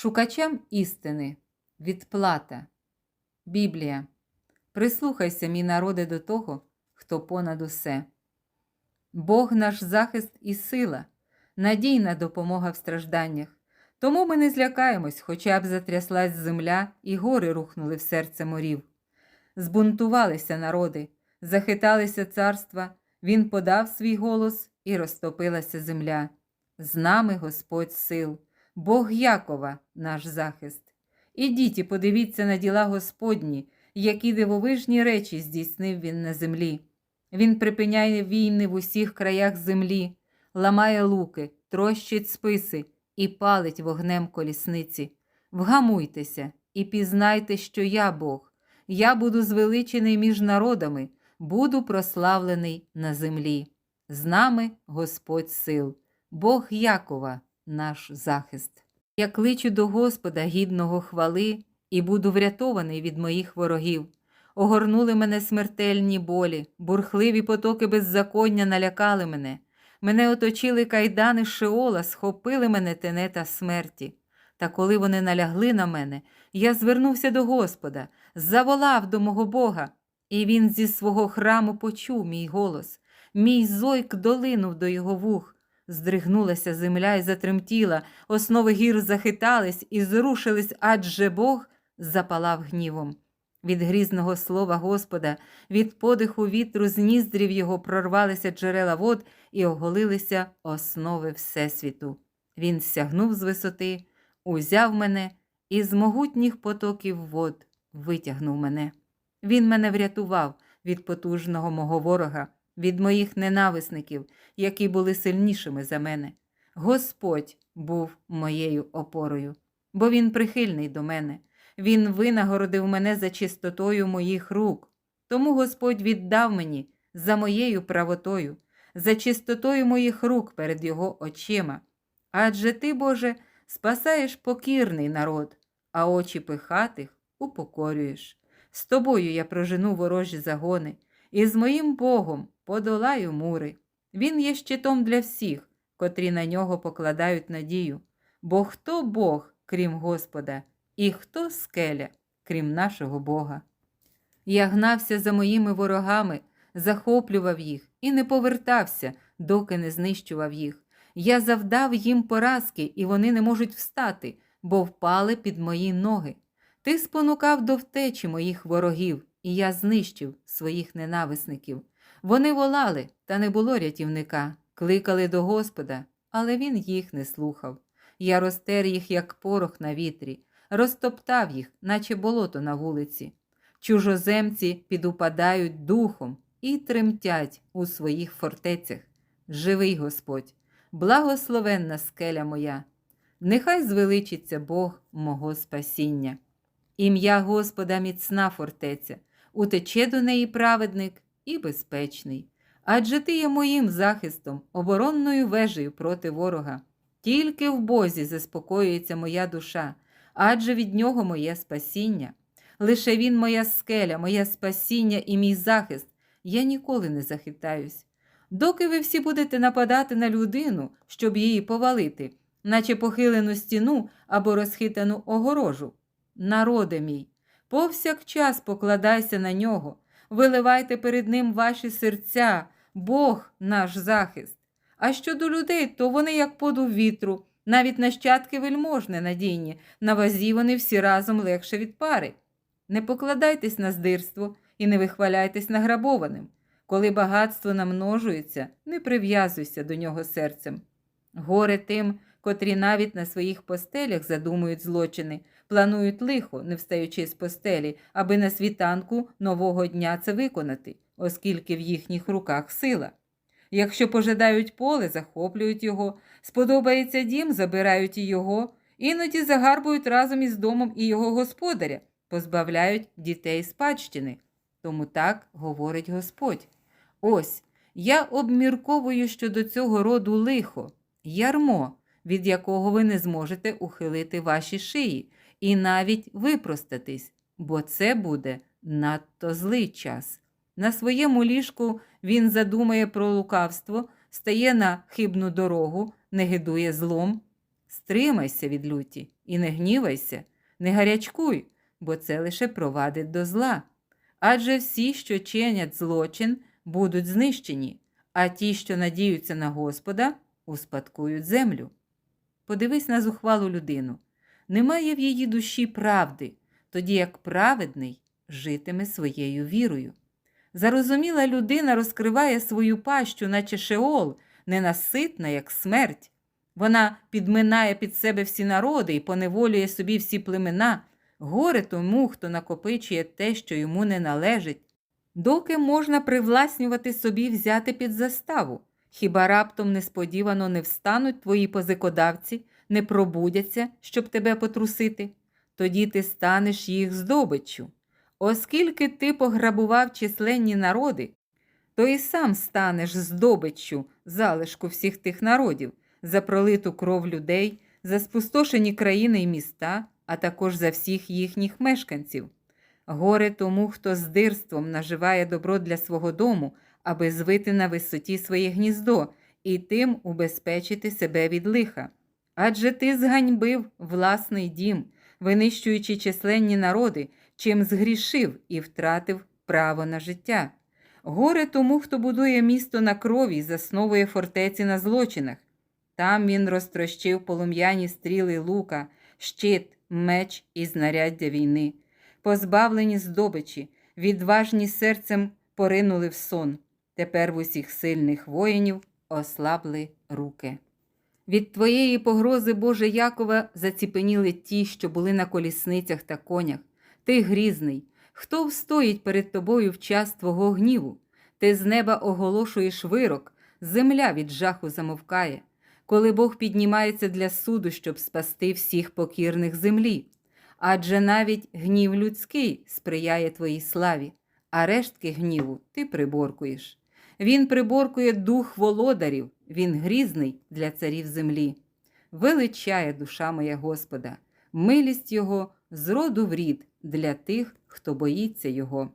Шукачам істини, відплата. Біблія. Прислухайся, мій народе, до того, хто понад усе. Бог наш захист і сила, надійна допомога в стражданнях. Тому ми не злякаємось, хоча б затряслась земля, і гори рухнули в серце морів. Збунтувалися народи, захиталися царства, він подав свій голос і розтопилася земля. З нами Господь сил, Бог Якова, наш захист. Ідіть і подивіться на діла Господні, які дивовижні речі здійснив він на землі. Він припиняє війни в усіх краях землі, ламає луки, трощить списи і палить вогнем колісниці. Вгамуйтеся і пізнайте, що я Бог. Я буду звеличений між народами, буду прославлений на землі. З нами Господь сил, Бог Якова, наш захист. Я кличу до Господа гідного хвали і буду врятований від моїх ворогів. Огорнули мене смертельні болі, бурхливі потоки беззаконня налякали мене. Мене оточили кайдани Шеола, схопили мене тенета смерті. Та коли вони налягли на мене, я звернувся до Господа, заволав до мого Бога, і він зі свого храму почув мій голос. Мій зойк долинув до його вух. Здригнулася земля і затремтіла, основи гір захитались і зрушились, адже Бог запалав гнівом. Від грізного слова Господа, від подиху вітру з ніздрів його прорвалися джерела вод і оголилися основи Всесвіту. Він сягнув з висоти, узяв мене і з могутніх потоків вод витягнув мене. Він мене врятував від потужного мого ворога, від моїх ненависників, які були сильнішими за мене. Господь був моєю опорою, бо Він прихильний до мене. Він винагородив мене за чистотою моїх рук. Тому Господь віддав мені за моєю правотою, за чистотою моїх рук перед Його очима. Адже ти, Боже, спасаєш покірний народ, а очі пихатих упокорюєш. З тобою я прожену ворожі загони, і з моїм Богом подолаю мури. Він є щитом для всіх, котрі на нього покладають надію. Бо хто Бог, крім Господа, і хто скеля, крім нашого Бога? Я гнався за моїми ворогами, захоплював їх і не повертався, доки не знищував їх. Я завдав їм поразки, і вони не можуть встати, бо впали під мої ноги. Ти спонукав до втечі моїх ворогів, і я знищив своїх ненависників. Вони волали, та не було рятівника, кликали до Господа, але він їх не слухав. Я розтер їх, як порох на вітрі, розтоптав їх, наче болото на вулиці. Чужоземці підупадають духом і тремтять у своїх фортецях. Живий Господь, благословенна скеля моя, нехай звеличиться Бог мого спасіння. Ім'я Господа міцна фортеця, утече до неї праведник і безпечний. Адже ти є моїм захистом, оборонною вежею проти ворога. Тільки в Бозі заспокоюється моя душа, адже від нього моє спасіння. Лише він моя скеля, моє спасіння і мій захист. Я ніколи не захитаюсь. Доки ви всі будете нападати на людину, щоб її повалити, наче похилену стіну або розхитану огорожу. Народе мій, повсякчас покладайся на нього, виливайте перед ним ваші серця, Бог наш захист. А щодо людей, то вони, як подув вітру, навіть нащадки вельможне надійні, на вазі вони всі разом легше від пари. Не покладайтесь на здирство і не вихваляйтесь награбованим. Коли багатство намножується, не прив'язуйся до нього серцем. Горе тим, котрі навіть на своїх постелях задумують злочини, планують лихо, не встаючи з постелі, аби на світанку нового дня це виконати, оскільки в їхніх руках сила. Якщо пожадають поле, захоплюють його, сподобається дім, забирають його, іноді загарбують разом із домом і його господаря, позбавляють дітей спадщини. Тому так говорить Господь. Ось я обмірковую щодо цього роду лихо, ярмо, від якого ви не зможете ухилити ваші шиї і навіть випростатись, бо це буде надто злий час. На своєму ліжку він задумає про лукавство, стає на хибну дорогу, не гидує злом, стримайся від люті і не гнівайся, не гарячкуй, бо це лише провадить до зла. Адже всі, що чинять злочин, будуть знищені, а ті, що надіються на Господа, успадкують землю. Подивись на зухвалу людину. Немає в її душі правди, тоді як праведний житиме своєю вірою. Зарозуміла людина розкриває свою пащу, наче шеол, ненаситна, як смерть. Вона підминає під себе всі народи і поневолює собі всі племена, горе тому, хто накопичує те, що йому не належить. Доки можна привласнювати собі взяти під заставу, хіба раптом несподівано не встануть твої позикодавці, не пробудяться, щоб тебе потрусити, тоді ти станеш їх здобиччю. Оскільки ти пограбував численні народи, то і сам станеш здобиччю залишку всіх тих народів, за пролиту кров людей, за спустошені країни і міста, а також за всіх їхніх мешканців. Горе тому, хто з дирством наживає добро для свого дому, аби звити на висоті своє гніздо і тим убезпечити себе від лиха. Адже ти зганьбив власний дім, винищуючи численні народи, чим згрішив і втратив право на життя. Горе тому, хто будує місто на крові і засновує фортеці на злочинах. Там він розтрощив полум'яні стріли лука, щит, меч і знаряддя війни. Позбавлені здобичі, відважні серцем поринули в сон. Тепер в усіх сильних воїнів ослабли руки. Від твоєї погрози, Боже Якова, заціпеніли ті, що були на колісницях та конях. Ти грізний. Хто встоїть перед тобою в час твого гніву? Ти з неба оголошуєш вирок, земля від жаху замовкає, коли Бог піднімається для суду, щоб спасти всіх покірних землі. Адже навіть гнів людський сприяє твоїй славі, а рештки гніву ти приборкуєш. Він приборкує дух володарів, він грізний для царів землі. Величає душа моя Господа, милість Його з роду в рід для тих, хто боїться Його.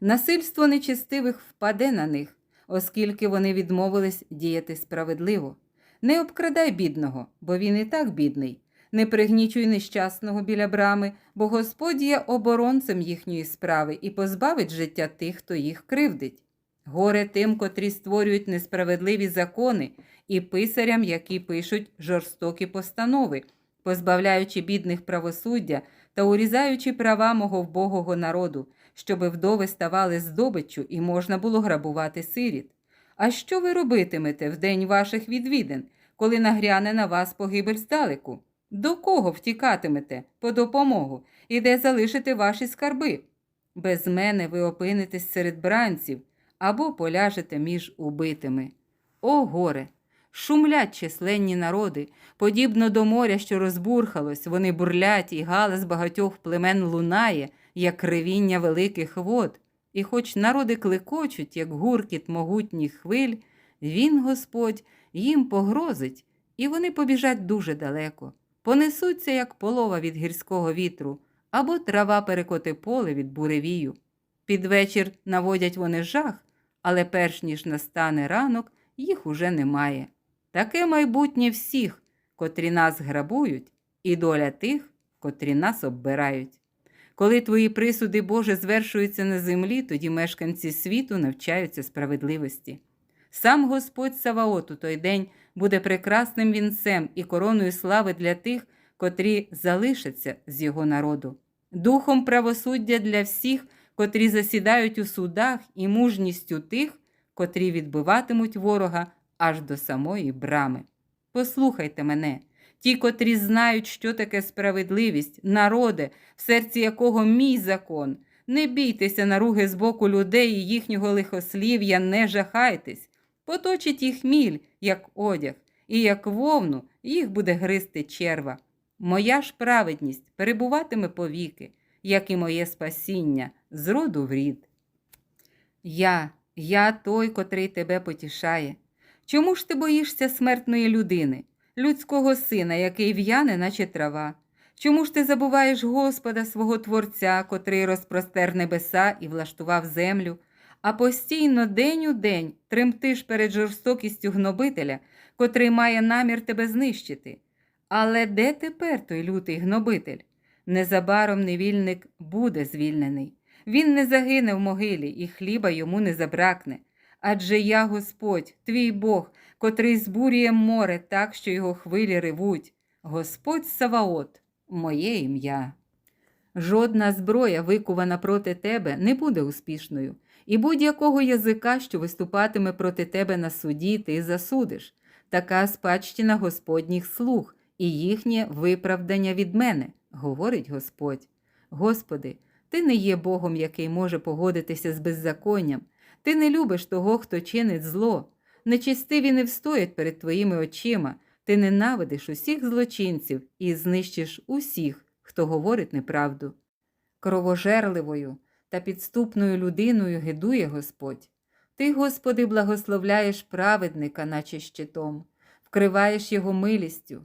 Насильство нечестивих впаде на них, оскільки вони відмовились діяти справедливо. Не обкрадай бідного, бо він і так бідний. Не пригнічуй нещасного біля брами, бо Господь є оборонцем їхньої справи і позбавить життя тих, хто їх кривдить. Горе тим, котрі створюють несправедливі закони, і писарям, які пишуть жорстокі постанови, позбавляючи бідних правосуддя та урізаючи права мого вбогого народу, щоби вдови ставали здобиччю і можна було грабувати сиріт. А що ви робитимете в день ваших відвідин, коли нагряне на вас погибель здалеку? До кого втікатимете по допомогу і де залишите ваші скарби? Без мене ви опинитесь серед бранців або поляжете між убитими. О, горе! Шумлять численні народи, подібно до моря, що розбурхалось, вони бурлять, і галас багатьох племен лунає, як ревіння великих вод. І хоч народи клекочуть, як гуркіт могутніх хвиль, він, Господь, їм погрозить, і вони побіжать дуже далеко, понесуться, як полова від гірського вітру, або трава перекоти поле від буревію. Під вечір наводять вони жах, але перш ніж настане ранок, їх уже немає. Таке майбутнє всіх, котрі нас грабують, і доля тих, котрі нас оббирають. Коли твої присуди, Боже, звершуються на землі, тоді мешканці світу навчаються справедливості. Сам Господь Саваот у той день буде прекрасним вінцем і короною слави для тих, котрі залишаться з його народу, духом правосуддя для всіх, котрі засідають у судах, і мужністю тих, котрі відбиватимуть ворога аж до самої брами. Послухайте мене, ті, котрі знають, що таке справедливість, народе, в серці якого мій закон. Не бійтеся наруги з боку людей і їхнього лихослів'я, не жахайтесь, поточить їх міль, як одяг, і як вовну їх буде гризти черва. Моя ж праведність перебуватиме повіки, як і моє спасіння, з роду в рід. Я, я той, котрий тебе потішає. Чому ж ти боїшся смертної людини, людського сина, який в'яне, наче трава? Чому ж ти забуваєш Господа свого Творця, котрий розпростер небеса і влаштував землю, а постійно день у день тремтиш перед жорстокістю гнобителя, котрий має намір тебе знищити? Але де тепер той лютий гнобитель? Незабаром невільник буде звільнений. Він не загине в могилі, і хліба йому не забракне. Адже я Господь, твій Бог, котрий збурює море так, що його хвилі ревуть. Господь Саваот, моє ім'я. Жодна зброя, викувана проти тебе, не буде успішною, і будь-якого язика, що виступатиме проти тебе на суді, ти засудиш. Така спадщина Господніх слуг і їхнє виправдання від мене, говорить Господь. Господи, ти не є Богом, який може погодитися з беззаконням. Ти не любиш того, хто чинить зло. Нечистиві не встоять перед твоїми очима. Ти ненавидиш усіх злочинців і знищиш усіх, хто говорить неправду. Кровожерливою та підступною людиною гидує Господь. Ти, Господи, благословляєш праведника, наче щитом, вкриваєш його милістю.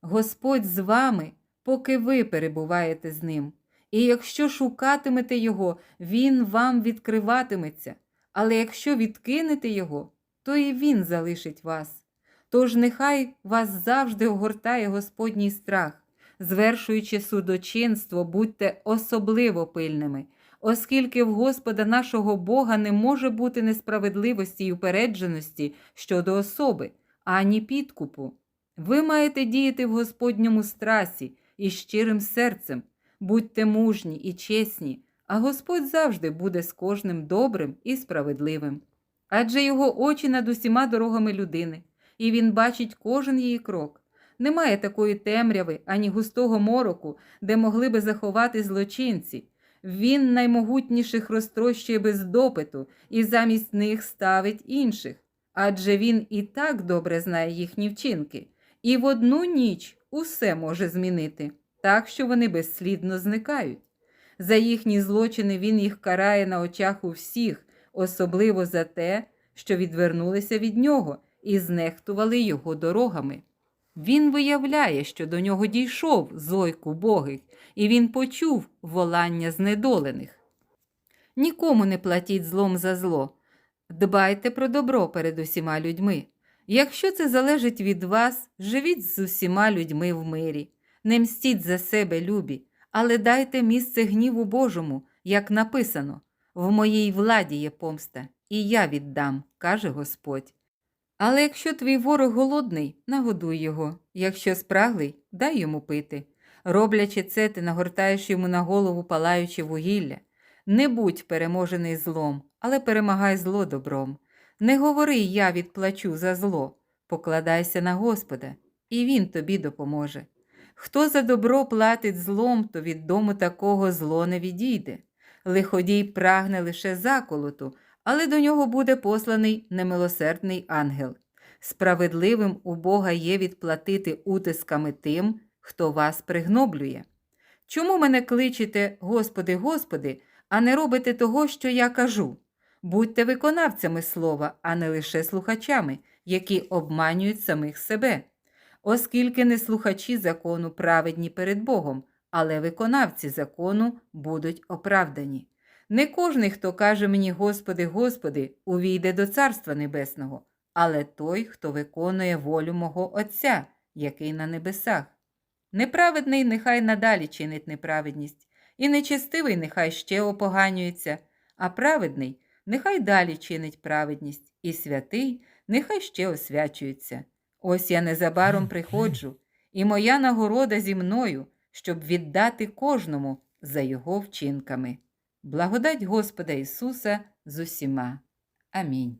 Господь з вами, поки ви перебуваєте з ним. І якщо шукатимете його, він вам відкриватиметься, але якщо відкинете його, то і він залишить вас. Тож нехай вас завжди огортає Господній страх, звершуючи судочинство, будьте особливо пильними, оскільки в Господа нашого Бога не може бути несправедливості й упередженості щодо особи, ані підкупу. Ви маєте діяти в Господньому страсі і щирим серцем, будьте мужні і чесні, а Господь завжди буде з кожним добрим і справедливим. Адже його очі над усіма дорогами людини, і він бачить кожен її крок. Немає такої темряви ані густого мороку, де могли би заховати злочинці. Він наймогутніших розтрощує без допиту і замість них ставить інших. Адже він і так добре знає їхні вчинки, і в одну ніч усе може змінити, так що вони безслідно зникають. За їхні злочини він їх карає на очах у всіх, особливо за те, що відвернулися від нього і знехтували його дорогами. Він виявляє, що до нього дійшов зойку богих, і він почув волання знедолених. Нікому не платіть злом за зло. Дбайте про добро перед усіма людьми. Якщо це залежить від вас, живіть з усіма людьми в мирі. Не мстіть за себе, любі, але дайте місце гніву Божому, як написано в моїй владі є помста, і я віддам, каже Господь. Але якщо твій ворог голодний, нагодуй його, якщо спраглий, дай йому пити. Роблячи це, ти нагортаєш йому на голову палаючи вугілля. Не будь переможений злом, але перемагай зло добром. Не говори я відплачу за зло, покладайся на Господа, і Він тобі допоможе. Хто за добро платить злом, то від дому такого зло не відійде. Лиходій прагне лише заколоту, але до нього буде посланий немилосердний ангел. Справедливим у Бога є відплатити утисками тим, хто вас пригноблює. Чому мене кличете, Господи, Господи, а не робите того, що я кажу? Будьте виконавцями слова, а не лише слухачами, які обманюють самих себе. Оскільки не слухачі закону праведні перед Богом, але виконавці закону будуть оправдані. Не кожний, хто каже мені, Господи, Господи, увійде до Царства Небесного, але той, хто виконує волю мого Отця, який на небесах. Неправедний нехай надалі чинить неправедність, і нечестивий нехай ще опоганюється, а праведний нехай далі чинить праведність, і святий нехай ще освячується. Ось я незабаром приходжу, і моя нагорода зі мною, щоб віддати кожному за його вчинками. Благодать Господа Ісуса з усіма. Амінь.